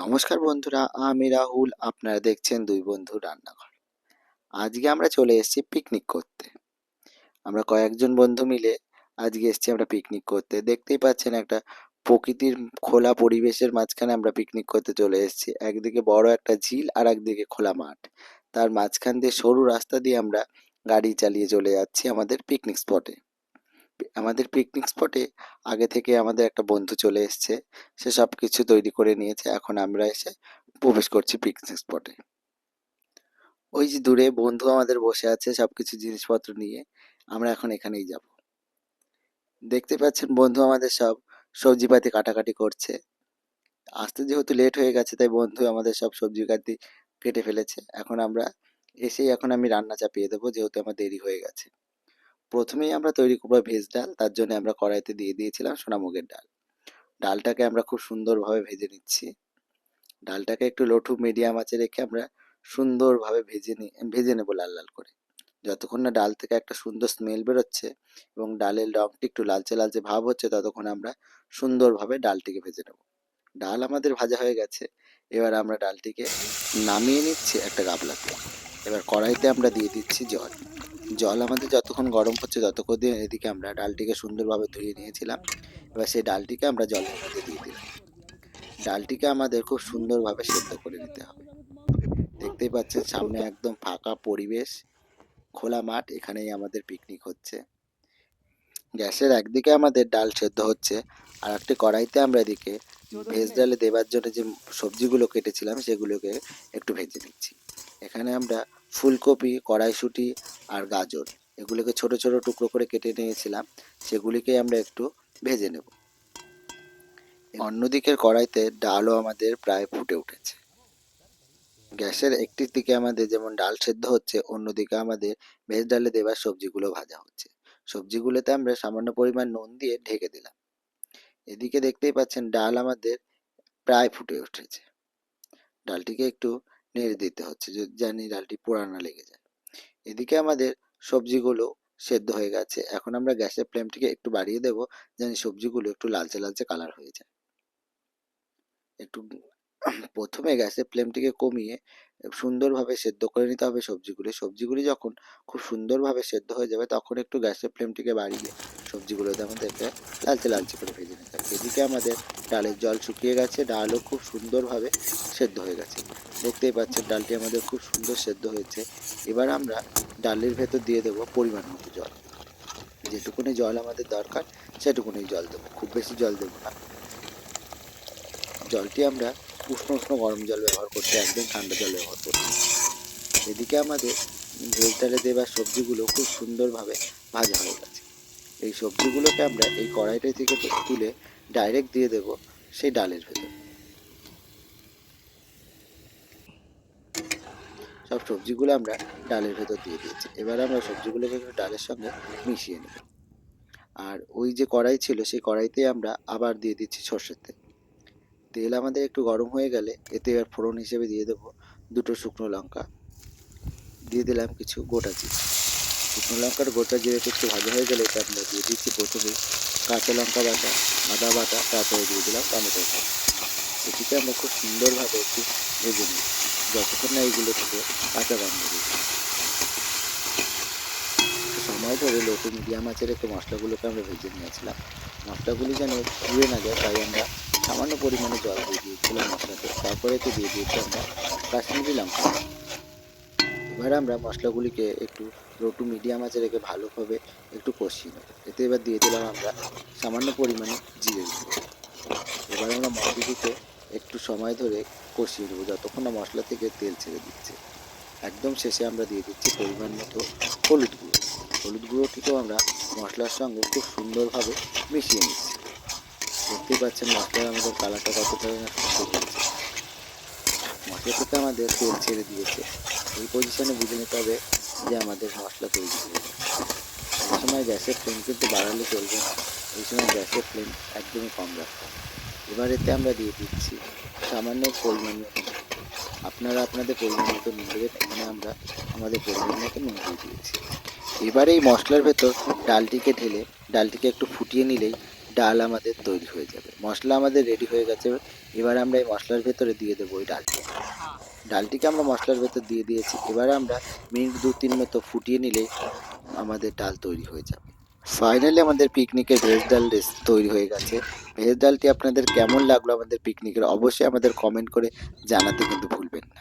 নমস্কার বন্ধুরা, আমি রাহুল, আপনারা দেখছেন দুই বন্ধু রান্নাঘর। আজকে আমরা চলে এসেছি পিকনিক করতে। আমরা কয়েকজন বন্ধু মিলে আজকে এসেছি আমরা পিকনিক করতে। দেখতেই পাচ্ছেন একটা প্রকৃতির খোলা পরিবেশের মাঝখানে আমরা পিকনিক করতে চলে এসেছি। একদিকে বড় একটা ঝিল আর একদিকে খোলা মাঠ। তার মাঝখান দিয়ে সরু রাস্তা দিয়ে আমরা গাড়ি চালিয়ে চলে যাচ্ছি আমাদের পিকনিক স্পটে আমাদের পিকনিক স্পটে আগে থেকে আমাদের একটা বন্ধু চলে এসছে। সে সব কিছু তৈরি করে নিয়েছে। এখন আমরা এসে প্রবেশ করছি পিকনিক স্পটে ওই যে দূরে বন্ধু আমাদের বসে আছে সব কিছু জিনিসপত্র নিয়ে। আমরা এখন এখানেই যাব। দেখতে পাচ্ছেন বন্ধু আমাদের সব সবজিপাতি কাটাকাটি করছে। আসতে যেহেতু লেট হয়ে গেছে, তাই বন্ধু আমাদের সব সবজি কাটি কেটে ফেলেছে। এখন আমরা এসেই এখন আমি রান্না চাপিয়ে দেবো, যেহেতু আমার দেরি হয়ে গেছে। প্রথমেই আমরা তৈরি করব ভেজ ডাল, তার জন্য আমরা কড়াইতে দিয়ে দিয়েছিলাম সোনামুগের ডাল। ডালটাকে আমরা খুব সুন্দরভাবে ভেজে নিচ্ছি। ডালটাকে একটু লটু মিডিয়াম আঁচে রেখে আমরা সুন্দরভাবে ভেজে নি, ভেজে নেব লাল লাল করে। যতক্ষণ না ডাল থেকে একটা সুন্দর স্মেল বেরোচ্ছে এবং ডালের রঙটি একটু লালচে লালচে ভাব হচ্ছে, ততক্ষণ আমরা সুন্দরভাবে ডালটিকে ভেজে নেব। ডাল আমাদের ভাজা হয়ে গেছে। এবার আমরা ডালটিকে নামিয়ে নিচ্ছি একটা গাবলাতে। এবার কড়াইতে আমরা দিয়ে দিচ্ছি জল। জল আমাদের যতক্ষণ গরম হচ্ছে ততক্ষণ দিয়ে এদিকে আমরা ডালটিকে সুন্দরভাবে ধুয়ে নিয়েছিলাম। এবার সেই ডালটিকে আমরা জলের মধ্যে দিয়ে দিলাম। ডালটিকে আমাদের খুব সুন্দরভাবে সেদ্ধ করে নিতে হবে। দেখতেই পাচ্ছেন সামনে একদম ফাঁকা পরিবেশ, খোলা মাঠ, এখানেই আমাদের পিকনিক হচ্ছে। গ্যাসের একদিকে আমাদের ডাল সেদ্ধ হচ্ছে, আর একটি কড়াইতে আমরা এদিকে ভেজ ডালে দেবার জন্য যে সবজিগুলো কেটেছিলাম সেগুলোকে একটু ভেজে নিচ্ছি। এখানে আমরা ফুলকপি, কড়াইশুঁটি আর গাজর। এগুলোকে ছোট ছোট টুকরো করে কেটে নিয়েছিলাম। সেগুলিকে আমরা একটু ভেজে নেব। অন্যদিকের কড়াইতে ডালও আমাদের প্রায় ফুটে উঠেছে। গ্যাসের একটি দিকে আমাদের যেমন ডাল সেদ্ধ হচ্ছে অন্যদিকে আমাদের ভেজ ডালে দেবার সবজিগুলো ভাজা হচ্ছে। সবজিগুলোতে আমরা সামান্য পরিমাণ নুন দিয়ে ঢেকে দিলাম। এদিকে দেখতেই পাচ্ছেন, ডাল আমাদের প্রায় ফুটে উঠেছে। ডালটিকে একটু নেড়ে দিতে হচ্ছে জানি ডালটি পোড়া না লেগে যায়। এদিকে আমাদের সবজিগুলো সেদ্ধ হয়ে গেছে। এখন আমরা গ্যাসের ফ্লেমটিকে একটু বাড়িয়ে দেব, যেন সবজিগুলো একটু লালচে লালচে কালার হয়ে যায়। একটু প্রথমে গ্যাসের ফ্লেমটিকে কমিয়ে সুন্দরভাবে সেদ্ধ করে নিতে হবে সবজিগুলি। সবজিগুলি যখন খুব সুন্দরভাবে সেদ্ধ হয়ে যাবে, তখন একটু গ্যাসের ফ্লেমটিকে বাড়িয়ে সবজিগুলোতে আমাদেরকে লালচে লালচে করে ভেজে নিতে হবে। এদিকে আমাদের ডালের জল শুকিয়ে গেছে, ডালও খুব সুন্দরভাবে সেদ্ধ হয়ে গেছে। দেখতেই পাচ্ছেন ডালটি আমাদের খুব সুন্দর সেদ্ধ হয়েছে। এবার আমরা ডালের ভেতর দিয়ে দেবো পরিমাণ মতো জল। যেটুকুনি জল আমাদের দরকার, সেটুকুনি জল দেবো। খুব বেশি জল দেবো না। জলটি আমরা উষ্ণ উষ্ণ গরম জল ব্যবহার করছি, একদম ঠান্ডা জল ব্যবহার করছি। এদিকে আমাদের ভেজ ডালে দেওয়া সবজিগুলো খুব সুন্দরভাবে ভাজা হয়ে গেছে। এই সবজিগুলোকে আমরা এই কড়াইটা থেকে তুলে ডাইরেক্ট দিয়ে দেব সেই ডালের ভেতর। সব সবজিগুলো আমরা ডালের ভেতর দিয়ে দিয়েছি। এবার আমরা সবজিগুলোকে একটু ডালের সঙ্গে মিশিয়ে নেব। আর ওই যে কড়াই ছিল, সেই কড়াইতে আমরা আবার দিয়ে দিচ্ছি সর্ষের তেল। তেল আমাদের একটু গরম হয়ে গেলে এতে এবার ফোড়ন হিসেবে দিয়ে দেবো দুটো শুকনো লঙ্কা। দিয়ে দিলাম কিছু গোটা জিরে। শুকনো লঙ্কার গোটা জিরেটা একটু ভাজা হয়ে গেলে এটা আমরা দিয়ে দিচ্ছি প্রথমে কাঁচা লঙ্কা বাটা, আদা বাটা, তারপরে দিয়ে দিলাম টমেটো এটিকে আমরা খুব সুন্দরভাবে একটু ভেজে নিই যতক্ষণ না এইগুলো থেকে কাঁচা গন্ধ দিই। সময় ধরে লো টু মিডিয়াম আঁচে রেখে মশলাগুলোকে আমরা ভেজে নিয়েছিলাম। মশলাগুলি যেন পুড়ে না যায়, তাই আমরা সামান্য পরিমাণে জল দিয়ে দিয়েছিলাম মশলাতে। তারপরে এতে দিয়ে দিয়েছি আমরা কাশ্মীরি লঙ্কা। এবার আমরা মশলাগুলিকে একটু লো টু মিডিয়াম আঁচে রেখে ভালোভাবে একটু কষিয়ে নেব। এতে এবার দিয়ে দিলাম আমরা সামান্য পরিমাণে জিরে গুঁড়ো। এবার আমরা মশলাটিকে একটু সময় ধরে কষিয়ে নেব যতক্ষণ না মশলা থেকে তেল ছেড়ে দিচ্ছে। একদম শেষে আমরা দিয়ে দিচ্ছি পরিমাণ মতো হলুদ গুঁড়ো। হলুদ গুঁড়োটিকেও আমরা মশলার সঙ্গে খুব সুন্দরভাবে মিশিয়ে নিচ্ছি। দেখতেই পাচ্ছেন মশলার আমাদের কালারটা কতটা সুন্দর হয়েছে। মশলা থেকে আমাদের তেল ছেড়ে দিয়েছে। এই পজিশনে বুঝে নিতে হবে যে আমাদের মশলা তৈরি হয়ে এই সময় গ্যাসের ফ্লেম কিন্তু বাড়ালে চলবে না। এই সময় গ্যাসের ফ্লেম একদমই কম রাখতে এবার এতে আমরা দিয়ে দিচ্ছি সামান্য পরিমাণ মতো আপনারা আপনাদের পরিমাণ মতো নুন দেবেন, এখানে আমরা আমাদের পরিমাণ মতো নুন দিয়ে দিয়েছি। এবার এই মশলার ভেতর ডালটিকে ঢেলে, ডালটিকে একটু ফুটিয়ে নিলেই ডাল আমাদের তৈরি হয়ে যাবে। মশলা আমাদের রেডি হয়ে গেছে। এবার আমরা এই মশলার ভেতরে দিয়ে দেবো ওই ডালটি ডালটিকে আমরা মশলার ভেতর দিয়ে দিয়েছি। এবারে আমরা মিনিট দু তিন মতো ফুটিয়ে নিলে আমাদের ডাল তৈরি হয়ে যাবে। ফাইনালি আমাদের পিকনিকের ভেজ ডাল তৈরি হয়ে গেছে। ভেজ ডালটি আপনাদের কেমন লাগল আমাদের পিকনিকের অবশ্যই আমাদের কমেন্ট করে জানাতে কিন্তু ভুলবেন না।